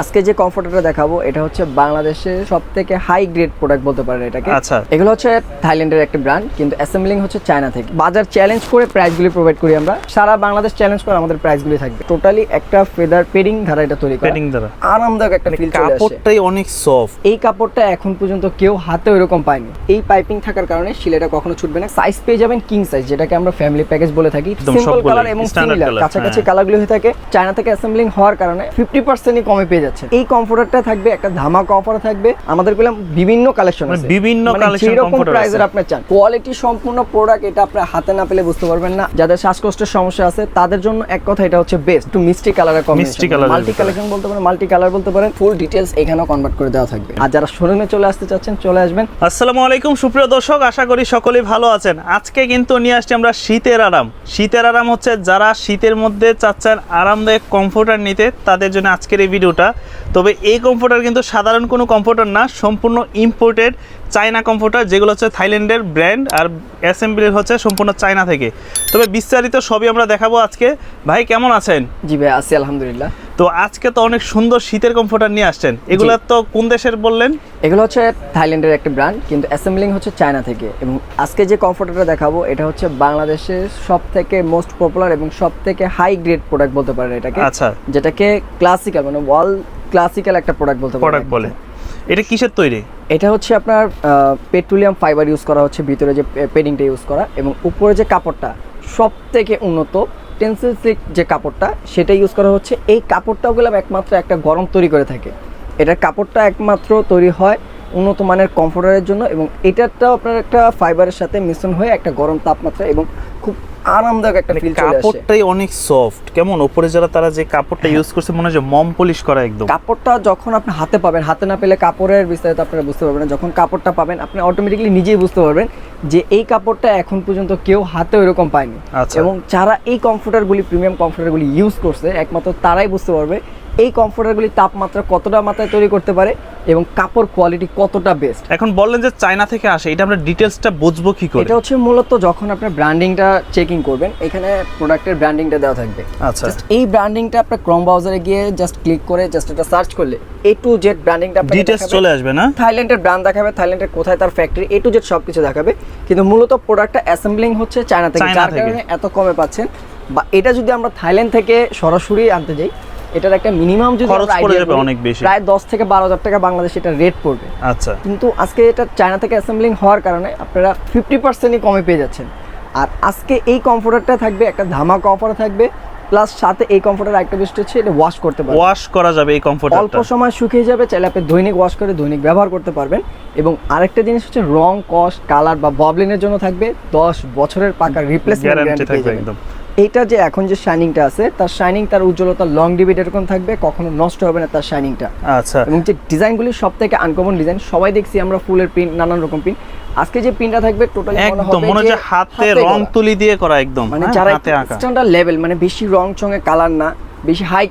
আজকে যে কমফোর্টারটা দেখাবো এটা হচ্ছে বাংলাদেশের সব থেকে হাই গ্রেড প্রোডাক্ট বলতে পারেন এটাকে। আচ্ছা। এগুলো হচ্ছে থাইল্যান্ডের একটা ব্র্যান্ড কিন্তু অ্যাসেম্বলিং হচ্ছে চায়না থেকে। বাজার চ্যালেঞ্জ করে প্রাইসগুলি প্রোভাইড করি আমরা। সারা বাংলাদেশ চ্যালেঞ্জ করে আমাদের প্রাইসগুলি থাকবে। টোটালি একটা ফেদার পেডিং ধারা এটা তৈরি করা। পেডিং দ্বারা আরামদায়ক একটা ফিল আসে। কাপড়টাই অনেক সফট এই কাপড়টা এখন পর্যন্ত কেউ হাতে ওইরকম পায়নি। এই পাইপিং থাকার কারণে শিলেটা কখনো ছুটবে না। সাইজ পেয়ে যাবেন কিং সাইজ যেটাকে আমরা ফ্যামিলি প্যাকেজ বলে থাকি। সিম্পল কালার এবং সিমিলার কাছাকাছি হ্যাঁ। কালারগুলো হয়ে থাকে। চায়না থেকে অ্যাসেম্বলিং হওয়ার কারণে ফিফটি পার্সেন্টই কমে পেয়ে যাচ্ছে। এই কমফোর্টারটা থাকবে একটা ধামাকা অফার থাকবে। আমাদের পেলাম বিভিন্ন কালেকশন মানে আছে। বিভিন্ন যেরকম comforter প্রাইসের আপনি চান। কোয়ালিটি সম্পূর্ণ প্রোডাক্ট এটা আপনার হাতে না পেলে বুঝতে পারবেন না। যাদের শ্বাসকষ্টের সমস্যা আছে তাদের জন্য এক কথা এটা হচ্ছে বেস্ট একটু মিষ্টি কালারের এর মাল্টি কালেকশন বলতে পারেন মাল্টি কালার বলতে পারেন ফুল ডিটেলস এখানেও কনভার্ট করে দেওয়া থাকবে। আর যারা শোরুমে চলে আসতে চাচ্ছেন চলে আসবেন। আসসালামু আলাইকুম সুপ্রিয় দর্শক আশা করি সকলেই ভালো আছেন। আজকে কিন্তু নিয়ে আসছি আমরা শীতের আরাম। শীতের আরাম হচ্ছে যারা শীতের মধ্যে চাচ্ছেন আরামদায়ক কমফোর্টার নিতে তাদের জন্য আজকের এই ভিডিওটা। তবে এই কমফোর্টার কিন্তু সাধারণ কোনো কমফোর্টার না, সম্পূর্ণ ইম্পোর্টেড চায়না কমফোর্টার যেগুলো হচ্ছে থাইল্যান্ডের ব্র্যান্ড আর অ্যাসেম্বলির হচ্ছে সম্পূর্ণ চায়না থেকে। তবে বিস্তারিত সবই আমরা দেখাবো আজকে। ভাই কেমন আছেন? জি ভাই আছি আলহামদুলিল্লাহ। তো আজকে তো অনেক সুন্দর শীতের কমফোর্টার নিয়ে আসছেন। এগুলো তো কোন দেশের বললেন? এগুলো হচ্ছে থাইল্যান্ডের একটা ব্র্যান্ড কিন্তু অ্যাসেম্বলিং হচ্ছে চায়না থেকে। এবং আজকে যে কমফোর্টারটা দেখাবো এটা হচ্ছে বাংলাদেশের সব থেকে মোস্ট পপুলার এবং সব থেকে হাই গ্রেড প্রোডাক্ট বলতে পারেন এটাকে। আচ্ছা। যেটাকে ক্লাসিক্যাল মানে ওয়াল ক্লাসিক্যাল একটা প্রোডাক্ট বলতে পারেন প্রোডাক্ট বলে। এটা কিসের তৈরি? এটা হচ্ছে আপনার পেট্রোলিয়াম ফাইবার ইউজ করা হচ্ছে ভিতরে যে পেডিংটা ইউজ করা। এবং উপরে যে কাপড়টা সব থেকে উন্নত টেন্সিল সিল্ক যে কাপড়টা, সেটা ইউজ করা হচ্ছে। এই কাপড়টাও গেলাম একমাত্র একটা গরম তৈরি করে থাকে। এটার কাপড়টা একমাত্র তৈরি হয় উন্নত মানের কমফোর্টারের জন্য এবং এটারটাও আপনার একটা ফাইবারের সাথে মিশ্রণ হয়ে একটা গরম তাপমাত্রা এবং আরামদায়ক একটা ফিল চলে আসে। কাপড়টাই অনেক সফট কেমন? উপরে যারা তারা যে কাপড়টা ইউজ করছে মনে হয় মম পলিশ করা একদম। কাপড়টা যখন আপনি হাতে পাবেন হাতে না পেলে কাপড়ের বিস্তারিত আপনারা বুঝতে পারবেন না। যখন কাপড়টা পাবেন আপনি অটোমেটিকলি নিজেই বুঝতে পারবেন যে এই কাপড়টা এখন পর্যন্ত কেউ হাতে ওইরকম পায়নি। আচ্ছা। এবং যারা এই কমফোর্টারগুলি প্রিমিয়াম কমফোর্টারগুলি ইউজ করছে একমাত্র তারাই বুঝতে পারবে এই কমফোর্টারগুলি তাপমাত্রা কতটা মাত্রায় তৈরি করতে পারে এবং কাপড় কোয়ালিটি কতটা বেস্ট এখন বললেন যে চায়না থেকে আসে এটা আমরা ডিটেলসটা বুঝব কি করে? এটা হচ্ছে মূলত যখন আপনার ব্র্যান্ডিংটা চেকিং করবেন এখানে প্রোডাক্টের ব্র্যান্ডিংটা দেওয়া থাকবে। আচ্ছা। এই ব্র্যান্ডিংটা আপনার ক্রোম ব্রাউজারে গিয়ে জাস্ট ক্লিক করে জাস্ট এটা সার্চ করলে এ টু জেড ব্র্যান্ডিংটা আপনাকে ডিটেলস চলে আসবে না? থাইল্যান্ডের ব্র্যান্ড দেখাবে থাইল্যান্ডের কোথায় তার ফ্যাক্টরি এ টু জেড সবকিছু দেখাবে। কিন্তু মূলত প্রোডাক্টটা অ্যাসেম্বলিং হচ্ছে চায়না থেকে চায়না যার থেকে। কারণে এত কমে পাচ্ছেন। বা এটা যদি আমরা থাইল্যান্ড থেকে সরাসরি আনতে যাই এটার একটা মিনিমাম যদি খরচ পড়ে যাবে অনেক বেশি। প্রায় দশ থেকে বারো হাজার টাকা বাংলাদেশে এটা রেট পড়বে। আচ্ছা। কিন্তু আজকে এটা চায়না থেকে অ্যাসেম্বলিং হওয়ার কারণে আপনারা ফিফটি পার্সেন্টই কমে পেয়ে যাচ্ছেন। আর আজকে এই কমফোর্টারটা থাকবে একটা ধামাকা অফার থাকবে প্লাস সাথে এই কমফোর্টার একটা বেস্ট হচ্ছে এটা ওয়াশ করতে পারবেন। ওয়াশ করা যাবে এই অল্প সময় শুকিয়ে যাবে চাইলে আপনি দৈনিক ওয়াশ করে দৈনিক ব্যবহার করতে পারবেন। এবং আরেকটা জিনিস হচ্ছে রং কস্ট কালার বা ববলিনের জন্য থাকবে দশ বছরের পাকা রিপ্লেসমেন্ট গ্যারান্টি থাকবে একদম। এইটা যে এখন যে শাইনিংটা আছে তার শাইনিং তার উজ্জ্বলতা লং ডিভিড এরকম থাকবে কখনো নষ্ট হবে না তার শাইনিংটা। আচ্ছা। এবং যে ডিজাইনগুলি সব থেকে আনকমন ডিজাইন সবাই দেখছি আমরা ফুলের প্রিন্ট নানান রকম প্রিন্ট আজকে যে প্রিন্টটা থাকবে টোটালি একদম মনে হচ্ছে হাতে রং তুলি দিয়ে করা একদম মানে হ্যাঁ, যারা হাতে আঁকা। স্ট্যান্ডার্ড লেভেল মানে বেশি রং চঙে কালার না বেশি হাই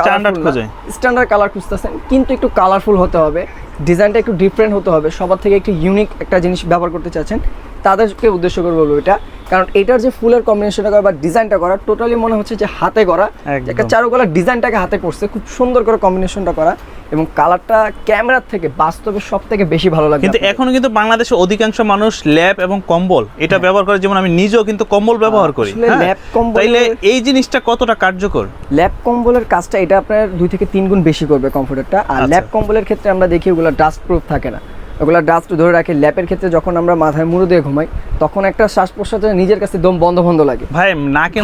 Standard খোঁজে। স্ট্যান্ডার্ড কালার খুঁজতেছেন কিন্তু একটু কালারফুল হতে হবে। ডিজাইনটা একটু ডিফারেন্ট হতে হবে। সবার থেকে একটু ইউনিক একটা জিনিস ব্যবহার করতে চাচ্ছেন তাদেরকে উদ্দেশ্য করে বলব এটা। কারণ এটার যে ফুলের কম্বিনেশনটা করা বা ডিজাইনটা করা টোটালি মনে হচ্ছে যে হাতে করা একটা চারুকলার ডিজাইনটাকে হাতে করছে খুব সুন্দর করে কম্বিনেশনটা করা এবং কালারটা ক্যামেরার থেকে বাস্তবে সব থেকে বেশি ভালো লাগে কিন্তু। এখনও কিন্তু বাংলাদেশে অধিকাংশ মানুষ ল্যাপ এবং কম্বল এটা ব্যবহার করে যেমন আমি নিজেও কিন্তু কম্বল ব্যবহার করি হ্যাঁ? ল্যাপ কম্বলের- তাইলে এই জিনিসটা কতটা কার্যকর ল্যাপ কম্বলের কাজটা এটা আপনার দুই থেকে তিন গুণ বেশি করবে কমফোর্টারটা আর আচ্ছা। ল্যাপ কম্বলের ক্ষেত্রে আমরা দেখি ওগুলো ডাস্ট প্রুফ থাকে না ওগুলো ডাস্ট ধরে রাখে। ল্যাপের ক্ষেত্রে যখন আমরা মাথায় মুড়ো দিয়ে ঘুমাই তখন একটা শ্বাস প্রশ্বাসে নিজের কাছে দম বন্ধ বন্ধ লাগে। ভাই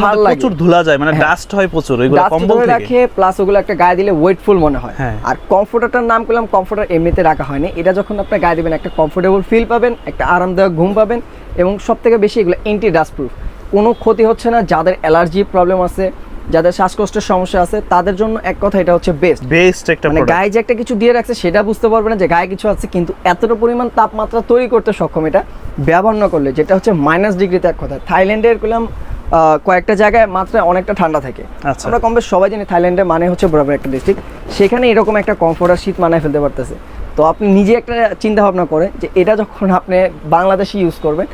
ভালো প্রচুর ধুলা যায় মানে হ্যাঁ। ডাস্ট হয় প্রচুর ওইগুলো কম্বল থেকে। রাখে প্লাস ওগুলো একটা গায়ে দিলে ওয়েটফুল মনে হয়। হ্যাঁ। আর কমফোর্টারটার নাম করলাম কমফোর্টার এমনিতে রাখা হয়নি। এটা যখন আপনি গায়ে দিবেন একটা কমফোর্টেবল ফিল পাবেন একটা আরামদায়ক ঘুম পাবেন এবং সব থেকে বেশি এগুলো এন্টি ডাস্ট প্রুফ কোনো ক্ষতি হচ্ছে না যাদের অ্যালার্জি প্রবলেম আছে যাদের শ্বাসকষ্টের সমস্যা আছে তাদের জন্য এক কথা এটা হচ্ছে বেস্ট বেস্ট একটা মানে গায়ে যে একটা কিছু দিয়ে রাখছে সেটা বুঝতে পারবে না যে গায়ে কিছু আছে কিন্তু এতটা পরিমাণ তাপমাত্রা তৈরি করতে সক্ষম এটা ব্যবহার না করলে যেটা হচ্ছে মাইনাস ডিগ্রিতে এক কথা। থাইল্যান্ডের করলাম কয়েকটা জায়গায় মাত্রা অনেকটা ঠান্ডা থাকে। আচ্ছা। আমরা কম বেশ সবাই জানি থাইল্যান্ডে মানে হচ্ছে বরাবর একটা ডিস্ট্রিক্ট সেখানে এরকম একটা কমফোর্টার শীত মানায় ফেলতে পারতেছে। তো আপনি নিজে একটা চিন্তা ভাবনা করেন যে এটা যখন আপনি বাংলাদেশে ইউজ করবেন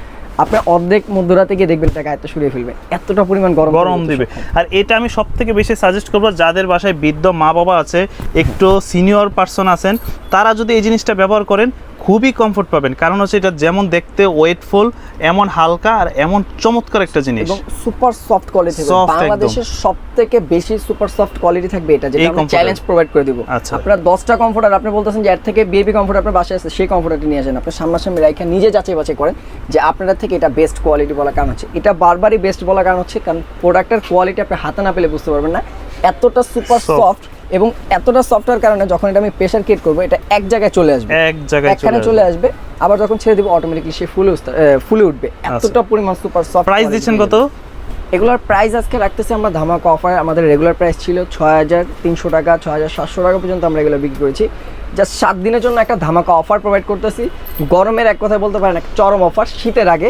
আপনি অর্ধেক মধ্যরাতে গিয়ে দেখবেন টাকা এত সরিয়ে ফেলবেন এতটা পরিমাণ গরম গরম দেবে। দিবে আর এটা আমি সব থেকে বেশি সাজেস্ট করব যাদের বাসায় বৃদ্ধ মা বাবা আছে একটু সিনিয়র পার্সন আছেন তারা যদি এই জিনিসটা ব্যবহার করেন খুবই কমফোর্ট পাবেন। কারণ হচ্ছে এটা যেমন দেখতে ওয়েটফুল এমন হালকা আর এমন চমৎকার একটা জিনিস। এবং সুপার সফট কোয়ালিটি। বাংলাদেশের সব থেকে বেশি সুপার সফট কোয়ালিটি থাকবে এটা যেটা আমরা চ্যালেঞ্জ প্রোভাইড করে দিব। আচ্ছা। আপনার দশটা কমফোর্টার আপনি বলতেছেন যে এর থেকে বেবি কমফোর্ট আপনার বাসায় আছে সেই কমফোর্টারটি নিয়ে আসেন। আপনি সামনাসামনি রাইখা নিজে যাচাই বাছাই করেন যে আপনার থেকে এটা বেস্ট কোয়ালিটি বলা কারণ হচ্ছে। এটা বারবারই বেস্ট বলা কারণ হচ্ছে কারণ প্রোডাক্টের কোয়ালিটি আপনি হাতে না পেলে বুঝতে পারবেন না। এতটা সুপার সফট এবং এতটা সফটওয়্যার কারণে যখন এটা আমি প্রেশার কিট করব এটা এক জায়গায় চলে আসবে। এক জায়গায় একখানে চলে আসবে। আবার যখন ছেড়ে দিব অটোমেটিকলি সে ফুলে ফুলে উঠবে। এতটা পরিমাণ সুপার সফট প্রাইস দিচ্ছেন কত? এগুলোর প্রাইস আজকে রাখতেছি আমরা ধামাকা অফার আমাদের রেগুলার প্রাইস ছিল ছয় হাজার তিনশো টাকা ছয় হাজার সাতশো টাকা পর্যন্ত আমরা এগুলো বিক্রি করেছি। জাস্ট সাত দিনের জন্য একটা ধামাকা অফার প্রোভাইড করতেছি। গরমের এক কথায় বলতে পারেন এক চরম অফার শীতের আগে।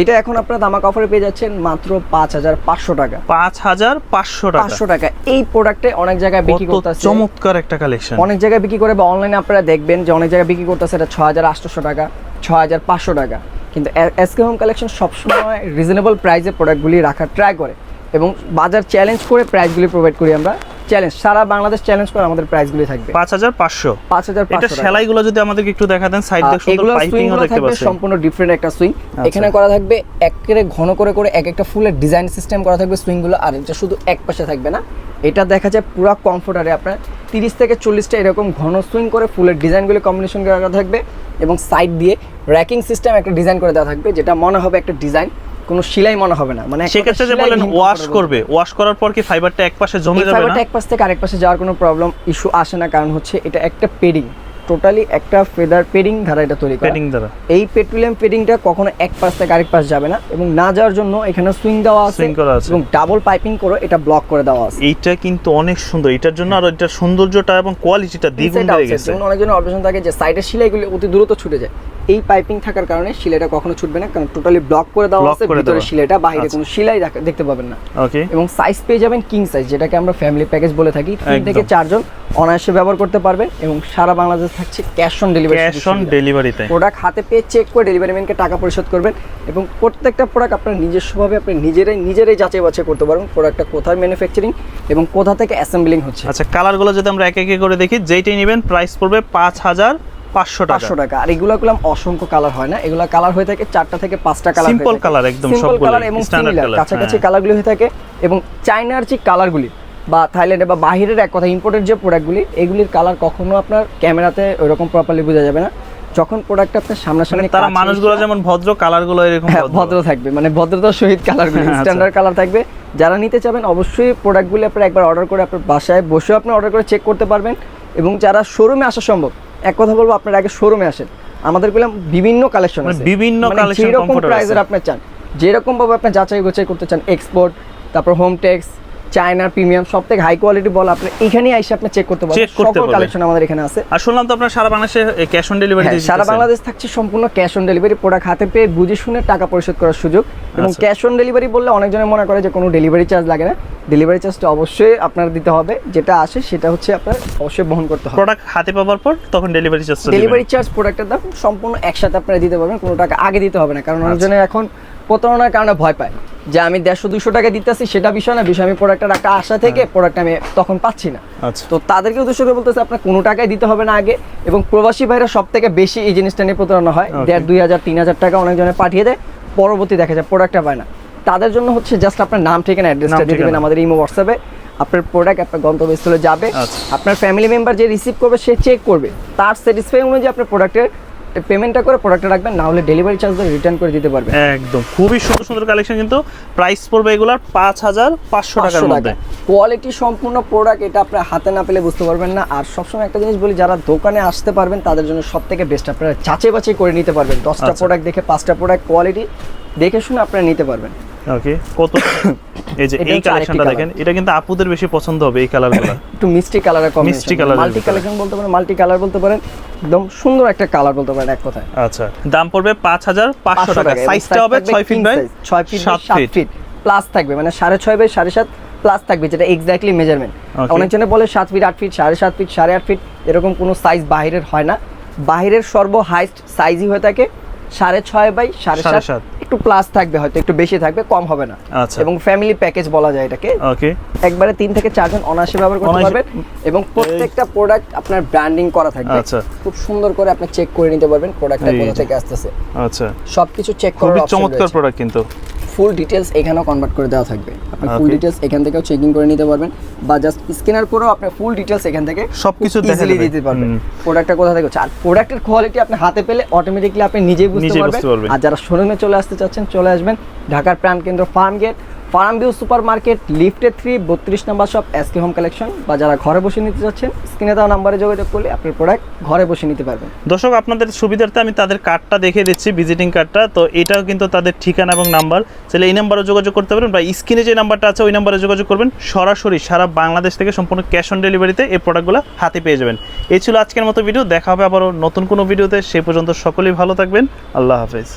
এটা এখন আপনারা ধামাকা অফারে পেয়ে যাচ্ছেন মাত্র পাঁচ হাজার পাঁচশো টাকা। পাঁচ হাজার পাঁচশো টাকা। পাঁচশো টাকা। এই প্রোডাক্টে অনেক জায়গায় বিক্রি কত করতেছে। চমৎকার একটা কালেকশন অনেক জায়গায় বিক্রি করে বা অনলাইনে আপনারা দেখবেন যে অনেক জায়গায় বিক্রি করতেছে এটা ছ হাজার আটশোশো টাকা ছ হাজার পাঁচশো টাকা। কিন্তু এসকে হোম কালেকশন সবসময় রিজনেবল প্রাইসে প্রোডাক্টগুলি রাখার ট্রাই করে। এবং বাজার চ্যালেঞ্জ করে প্রাইসগুলি প্রোভাইড করি আমরা। চ্যালেঞ্জ সারা বাংলাদেশ চ্যালেঞ্জ করে আমাদের প্রাইসগুলি থাকবে। পাঁচ হাজার পাঁচশো। পাঁচ হাজার এটা সেলাইগুলো যদি আমাদেরকে একটু দেখা দেন সাইড দিয়ে সুন্দর এগুলো পাইপিং সুইংগুলো দেখতে পাচ্ছেন সম্পূর্ণ ডিফারেন্ট একটা সুইং আচ্ছা। এখানে করা থাকবে একেবারে ঘন করে করে এক একটা ফুলের ডিজাইন সিস্টেম করা থাকবে সুইংগুলো আর এটা শুধু এক পাশে থাকবে না। এটা দেখা যায় পুরো কমফোর্টারে আপনার তিরিশ থেকে চল্লিশটা এরকম ঘন সুইং করে ফুলের ডিজাইনগুলো কম্বিনেশন করা থাকবে এবং সাইড দিয়ে র্যাকিং সিস্টেম একটা ডিজাইন করে দেওয়া থাকবে যেটা মনে হবে একটা ডিজাইন কোনো সেলাই মনে হবে না। মানে সেক্ষেত্রে যে বলেন ওয়াশ করবে ওয়াশ করার পর কি ফাইবারটা এক পাশে জমে যাবে না? ফাইবারটা এক পাশ থেকে আরেক পাশে যাওয়ার কোনো প্রবলেম ইস্যু আসে না কারণ হচ্ছে এটা একটা পেডিং টোটালি একটা ফেদার পেডিং ধারা এটা তৈরি করা। প্যাডিং দ্বারা এই পেট্রোলিয়াম পেডিংটা কখনো এক পাশ থেকে আরেক পাশ যাবে না এবং না যাওয়ার জন্য এখানে সুইং দেওয়া আছে। এবং ডাবল পাইপিং করে এটা ব্লক করে দেওয়া আছে। এইটা কিন্তু অনেক সুন্দর। এটার জন্য আর এটার সৌন্দর্যটা এবং কোয়ালিটিটা দ্বিগুণ বেড়ে গেছে। যেমন অনেকজনের অপারেশন থাকে যে সাইডের সেলাইগুলি অতি দ্রুত ছুটে যায়। এই পাইপিং থাকার কারণে শিলাটা কখনো ছুটবে না কারণ টোটালি ব্লক করে দেওয়া আছে ভিতরে। সেলাইটা বাইরে আচ্ছা। কোনো দেখা- দেখতে পাবেন না। ওকে এবং সাইজ পেয়ে যাবেন কিং সাইজ যেটাকে আমরা ফ্যামিলি প্যাকেজ বলে থাকি। তিন থেকে চারজন অনায়াসে ব্যবহার করতে পারবেন এবং সারা বাংলাদেশ থাকছে cash on delivery cash on ডেলিভারিতে প্রোডাক্ট হাতে পেয়ে চেক করে ডেলিভারি ম্যানকে টাকা পরিশোধ করবেন এবং প্রত্যেকটা প্রোডাক্ট আপনার নিজস্বভাবে আপনি নিজেরাই নিজেরাই যাচাই বাছাই করতে পারবেন প্রোডাক্টটা কোথায় ম্যানুফ্যাকচারিং এবং কোথা থেকে অ্যাসেম্বলিং হচ্ছে। আচ্ছা কালারগুলো যদি আমরা এক একে করে দেখি যেইটাই নেবেন প্রাইস পড়বে পাঁচ হাজার পাঁচশো পাঁচশো টাকা। আর এগুলো গুলাম অসংখ্য কালার হয় না। এগুলো কালার হয়ে থাকে চারটা থেকে পাঁচটা কালার Simple colour একদম সিম্পল কালার এবং কাছাকাছি হ্যাঁ। কালারগুলি হয়ে থাকে এবং চাইনার যে কালারগুলি বা থাইল্যান্ডে বা বাহিরের এক কথা ইম্পোর্টেড যে প্রোডাক্টগুলি এগুলির কালার কখনো আপনার ক্যামেরাতে ওইরকম প্রপারলি বোঝা যাবে না। যখন প্রোডাক্টটা আপনার মানে সামনাসামনি তারা মানুষগুলো যেমন ভদ্র কালারগুলো এরকম হ্যাঁ ভদ্র। থাকবে মানে ভদ্রতার সহিত কালারগুলি। স্ট্যান্ডার্ড কালার থাকবে। যারা নিতে চাবেন অবশ্যই প্রোডাক্টগুলি আপনারা একবার অর্ডার করে আপনার বাসায় বসেও আপনি অর্ডার করে চেক করতে পারবেন। এবং যারা শোরুমে আসা সম্ভব এক কথা বলব আপনার আগে শোরুমে আসেন আমাদেরগুলো বিভিন্ন কালেকশন মানে আছে বিভিন্ন কালেকশন collection যেরকম প্রাইসের। আপনি চান যেরকম ভাবে আপনি যাচাই গোছাই করতে চান এক্সপোর্ট তারপর হোম টেক্স চায়নার প্রিমিয়াম সব থেকে হাই কোয়ালিটি বল আপনি এখানেই এসে আপনি চেক করতে পারবেন। সকল কালেকশন আমাদের এখানে আছে। আর শুনলাম তো আপনার সারা বাংলাদেশে ক্যাশ অন ডেলিভারি সারা বাংলাদেশ থাকছে সম্পূর্ণ ক্যাশ অন ডেলিভারি প্রোডাক্ট হাতে পেয়ে বুঝে শুনে টাকা পরিশোধ করার সুযোগ। এবং। ক্যাশ অন ডেলিভারি বললে অনেকজনে মনে করে যে কোনো ডেলিভারি চার্জ লাগে না। ডেলিভারি চার্জটা অবশ্যই আপনার দিতে হবে। যেটা আসে সেটা হচ্ছে আপনার অবশ্যই বহন করতে হবে। প্রোডাক্ট হাতে পাওয়ার পর তখন ডেলিভারি চার্জ ডেলিভারি চার্জ প্রোডাক্টের দাম সম্পূর্ণ একসাথে আপনারা দিতে পারবেন। কোনো টাকা আগে দিতে হবে না। কারণ আচ্ছা। অনেকজনে এখন প্রতারণার কারণে ভয় পায়। যে আমি দেড়শো দুশো টাকা দিতেছি সেটা বিষয় না বিষয় আমি প্রোডাক্টের একটা আশা থেকে প্রোডাক্ট আমি তখন পাচ্ছি না। আচ্ছা। তো তাদেরকে উদ্দেশ্য করে বলতেছে আপনার কোনো টাকাই দিতে হবে না আগে। এবং প্রবাসী ভাইরা সব থেকে বেশি এই জিনিসটা নিয়ে প্রতারণা হয়। দেড় দুই হাজার তিন হাজার টাকা অনেকজনে পাঠিয়ে দেয়। পরবর্তী দেখা যায় প্রোডাক্টটা পায় না। তাদের জন্য হচ্ছে জাস্ট আপনার নাম ঠিকানা অ্যাড্রেসটা দিয়ে দেবেন আমাদের ইমো হোয়াটসঅ্যাপে আপনার প্রোডাক্ট আপনার গন্তব্যস্থলে যাবে। আচ্ছা। আপনার ফ্যামিলি মেম্বার যে রিসিভ করবে সে চেক করবে। তার স্যাটিসফাই অনুযায়ী আপনার প্রোডাক্টের পেমেন্টটা করে প্রোডাক্টটা রাখবেন না হলে ডেলিভারি চার্জ রিটার্ন করে দিতে পারবেন। একদম খুবই সুন্দর সুন্দর কালেকশন কিন্তু প্রাইস পড়বে এগুলার পাঁচ হাজার পাঁচশো টাকার মধ্যে। কোয়ালিটি সম্পূর্ণ প্রোডাক্ট এটা আপনার হাতে না পেলে বুঝতে পারবেন না। আর সবসময় একটা জিনিস বলি যারা দোকানে আসতে পারবেন তাদের জন্য সব থেকে বেস্ট আপনারা যাচাই বাছাই করে নিতে পারবেন। দশটা আচ্ছা। প্রোডাক্ট দেখে পাঁচটা প্রোডাক্ট কোয়ালিটি দেখে শুনে আপনারা নিতে পারবেন। ওকে কত? এই যে এই কালেকশনটা দেখেন এটা কিন্তু আপুদের বেশি পছন্দ হবে এই কালারগুলো একটু মিষ্টি কালারের মিষ্টি colour এর মাল্টি কালেকশন বলতে পারেন মাল্টি কালার বলতে পারেন একদম সুন্দর একটা কালার বলতে পারেন এক কথায়। আচ্ছা দাম পড়বে পাঁচ হাজার পাঁচশো টাকা। সাইজটা হবে থাকবে ছয় ফিট বাই size, ছয় ফিট সাত সাত ফিট ফিট প্লাস থাকবে মানে সাড়ে ছয় বাই সাড়ে সাত প্লাস থাকবে যেটা এক্স্যাক্টলি মেজারমেন্ট. অনেকজনে বলে সাত ফিট আট ফিট সাড়ে সাত ফিট সাড়ে আট ফিট এরকম কোনো সাইজ বাইরের হয় না। বাইরের সর্ব হাইস্ট সাইজই হয়ে থাকে সাড়ে ছয় বাই সাড়ে সাত। একটু প্লাস থাকবে হয়তো একটু বেশি থাকবে কম হবে না। আচ্ছা। এবং ফ্যামিলি প্যাকেজ বলা যায় এটাকে। ওকে একবারে তিন থেকে চারজন অনায়াসে ব্যবহার করতে পারবেন। এবং প্রত্যেকটা প্রোডাক্ট আপনার ব্র্যান্ডিং করা থাকবে। আচ্ছা। খুব সুন্দর করে আপনি চেক করে নিতে পারবেন প্রোডাক্টটা কোথা থেকে আসতেছে। আচ্ছা। সবকিছু চেক করার খুবই চমৎকার প্রোডাক্ট কিন্তু। ফুল ডিটেলস এখানেও কনভার্ট করে দেওয়া থাকবে। আপনি ফুল ডিটেলস এখান থেকেও চেকিং করে নিতে পারবেন বা জাস্ট স্ক্যানার করেও আপনি ফুল ডিটেলস এখান থেকে সবকিছু ইজিলি দিতে পারবেন। প্রোডাক্টটা কোথা থেকে হচ্ছে? আর প্রোডাক্টের কোয়ালিটি আপনি হাতে পেলে অটোমেটিকলি আপনি নিজেই বুঝতে পারবেন বুঝতে পারবেন। আর যারা শোরুমে চলে আসতে চাচ্ছেন চলে আসবেন ঢাকার প্রাণ কেন্দ্র farmgate farm view super market লিফটে থ্রি বত্রিশ number shop SK home collection বা যারা ঘরে বসে নিতে চাচ্ছেন স্ক্রিনে দেওয়া নাম্বারে যোগাযোগ করলে আপনার প্রোডাক্ট ঘরে বসে নিতে পারবেন। দর্শক, আপনাদের সুবিধার্থে আমি তাদের কার্ডটা দেখিয়ে দিচ্ছি ভিজিটিং কার্ডটা তো এটাও কিন্তু তাদের ঠিকানা এবং নাম্বার তাহলে এই নাম্বারে যোগাযোগ করতে পারেন বা স্ক্রিনে যে নাম্বারটা আছে, ওই নাম্বারে যোগাযোগ করবেন। সরাসরি সারা বাংলাদেশ থেকে সম্পূর্ণ ক্যাশ অন ডেলিভারিতে এই প্রোডাক্টগুলো হাতে পেয়ে যাবেন। এই ছিল আজকের মতো ভিডিও দেখা হবে আবারও নতুন কোনো ভিডিওতে সে পর্যন্ত সকলেই ভালো থাকবেন। আল্লাহ হাফেজ।